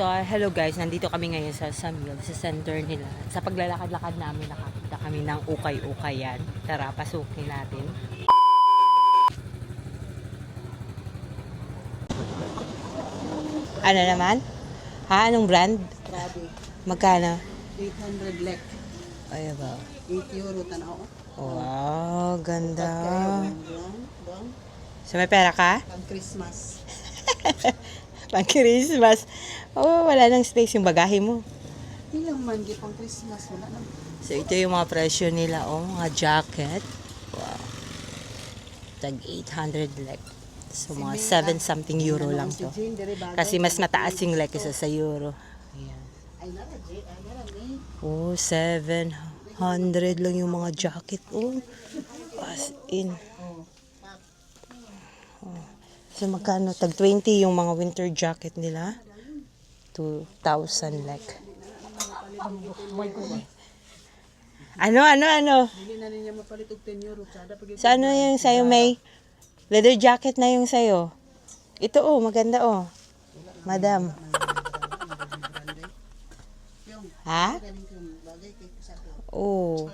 So, hello guys, nandito kami ngayon sa Samil, sa center nila. Sa paglalakad-lakad namin, nakakita kami ng ukay-ukayan. Tara, pasukin natin. Ano naman? Ha? Anong brand? Grabe. Magkano? 800 lek. Ay, ba? 8 euro tanaw. Wow, ganda. So, may pera ka? Pang Christmas. Pang Christmas. Oh, wala nang space yung bagahe mo. Ilang man gi pang Christmas wala na. So, ito yung mga presyo nila, oh, mga jacket. Wow. Tag 800 lek. So, mga 7 something euro lang to. Kasi mas mataas yung lek kaysa sa euro. Ayan. Oh, 700 lang yung mga jacket. Oh, as in. Oh. So, magkano? Tag 20 yung mga winter jacket nila. 2,000 lek. Ano, ano, ano? Dili na niya mapalit og 10 euro kada pag Sa ano yung sa'yo, May? Leather jacket na yung sa'yo. Ito, oh, maganda, oh. Madam. Ha? Oo.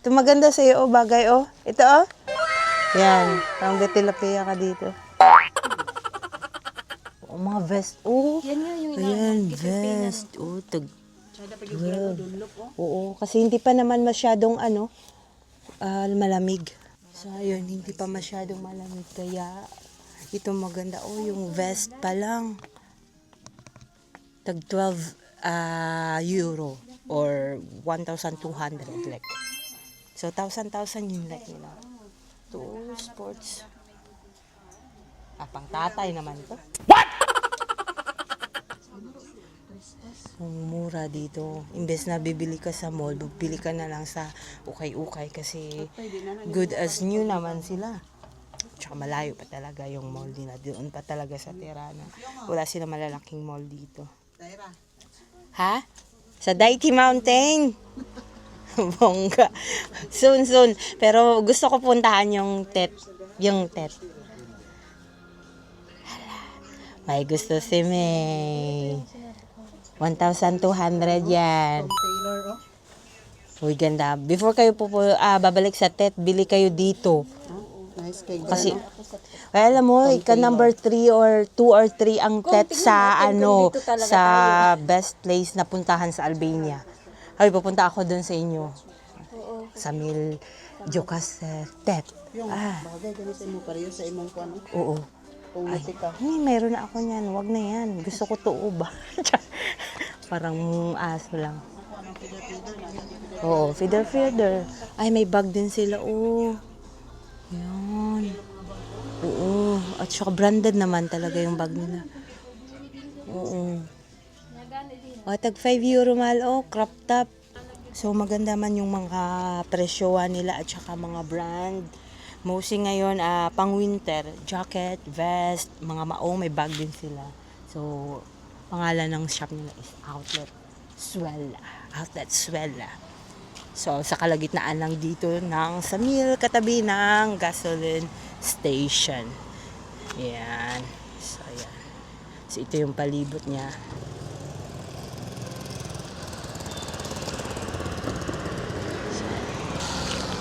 Ito maganda sa'yo, oh, bagay, oh. Ito, oh. Yan. Parang tilapia ka dito. Oh, mga vest. Oh. Yan nga yung Ayan, vest. Oh, tag Kada pag yung dunlop oh. Oo, kasi hindi pa naman masyadong ano, ah, malamig. So, ayun, hindi pa masyadong malamig. Kaya, ito maganda. Oh, yung vest pa lang. Tag 12 ah, euro or 1,200 like. So, 1,000, 1,000 yung like nila. Oh, sports. Ah, pang tatay naman to. Ang mura dito. Imbes na bibili ka sa mall, bibili ka na lang sa ukay-ukay kasi good as new naman sila. Tsaka malayo pa talaga yung mall nila. Doon pa talaga sa Tirana. Wala sila malalaking mall dito. Ha? Sa Daiti Mountain. Bongga. Soon, soon. Pero gusto ko puntahan yung tet. Yung tet. May gusto si May. 1,200 yan. Uy, ganda. Before kayo po, ah, babalik sa tet, bili kayo dito. Nice kay Kasi, ay, alam mo, ika number 3 or 2 or 3 ang tet sa ano, sa best place na puntahan sa Albania. Ay, pupunta ako doon sa inyo. Sa Mil Jokas eh, Tet. Yung Ah. bagay gani sa imo pareho sa imong kuan oh. Oo. Ay, meron na ako niyan. Wag na yan. Gusto ko tuob. Parang aso lang. Oo, feeder feeder. Ay, may bag din sila. Oo. Yan. Oo. At saka branded naman talaga yung bag nila. Oo. O, tag 5 euro mahal. Oh, crop top. So, maganda man yung mga presyoan nila at saka mga brand. Mostly ngayon, ah, pang winter, jacket, vest, mga maong, may bag din sila. So, pangalan ng shop nila is Outlet Swella. Outlet Swella. So, sa kalagitnaan lang dito ng Samil, katabi ng gasoline station. Yan. So, yan. So, ito yung palibot niya.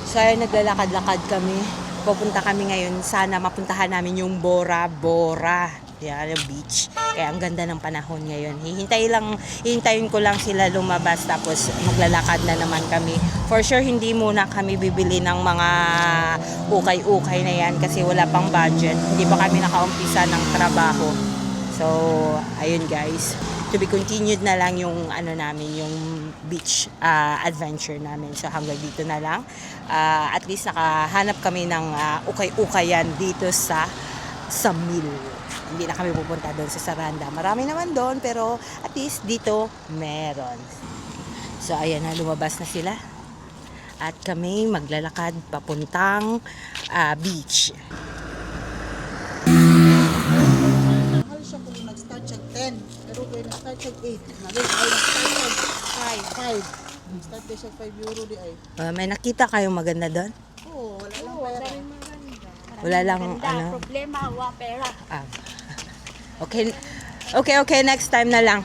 So, ayun, naglalakad-lakad kami. Pupunta kami ngayon. Sana mapuntahan namin yung Bora Bora. Yan, yung beach. Kaya ang ganda ng panahon ngayon. Hihintay lang, hihintayin ko lang sila lumabas tapos maglalakad na naman kami. For sure, hindi muna kami bibili ng mga ukay-ukay na yan kasi wala pang budget. Hindi pa kami nakaumpisa ng trabaho. So, ayun guys. To be continued na lang yung ano namin, yung beach ah, adventure namin. So hanggang dito na lang. Ah, at least nakahanap kami ng ah, ukay-ukayan dito sa Samil. Hindi na kami pupunta doon sa Saranda. Marami naman doon pero at least dito meron. So ayan na, lumabas na sila. At kami maglalakad papuntang ah, beach. Mahal siya kung nag-start siya 10. Pero kung nag-start siya 8. Naging ay nag-start siya 5. 5. Nag-start din siya 5 euro di ay. Ah, may nakita kayong maganda doon? Oo, wala lang pera. Wala lang Ganda, ano. problema, wa pera. Ah. Okay. Okay, okay, next time na lang.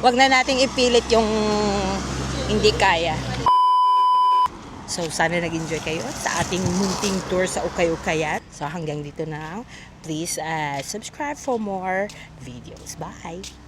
Wag na nating ipilit yung hindi kaya. So, sana nag-enjoy kayo sa ating munting tour sa Ukay-Ukayan. So, hanggang dito na. Please uh, subscribe for more videos. Bye!